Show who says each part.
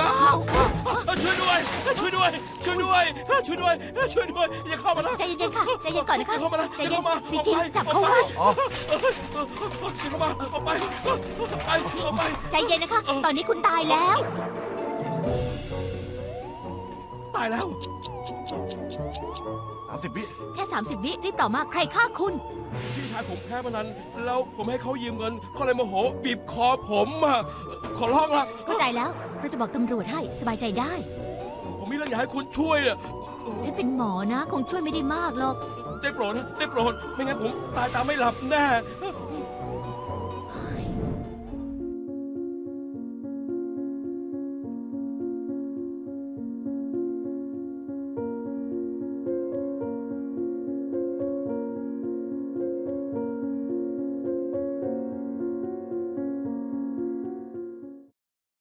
Speaker 1: า
Speaker 2: ช่วยด้วย ช่วยด้วย ช่วยด้วย ช่วยด้วย ช่วยด้วย อย่าเข้ามานะ
Speaker 1: ใจเย็นๆค่ะใจเย็นก่อนนะคะ
Speaker 2: อย่าเข้ามานะ
Speaker 1: ใจ
Speaker 2: อย่า
Speaker 1: เย็น
Speaker 2: เข้ามา
Speaker 1: ซีจี
Speaker 2: ออกไป
Speaker 1: จับเขาไว้
Speaker 2: ออกไปอย่าเข้ามาออกไปออกไปออกไป
Speaker 1: ใจเย็นนะคะ ตอนนี้คุณตายแล้ว
Speaker 2: ตายแล้ว
Speaker 3: สามสิบวิ
Speaker 1: แค่ 30 วิรีบต่อบมาใครฆ่าคุณ
Speaker 2: พี่ชายผมแพ้พนันแล้วผมให้เขายืมเงินเขาเลยโมโหบีบคอผมอะขอร้องละ
Speaker 1: เข้าใจแล้วเราจะบอกตำรวจให้สบายใจได้
Speaker 2: ผมมีเรื่องอยากให้คุณช่วยอะ
Speaker 1: ฉันเป็นหมอนะ คงช่วยไม่ได้มากหรอก
Speaker 2: ได้โปรดนะได้โปรด ไม่งั้นผมตายตามไม่หลับแน่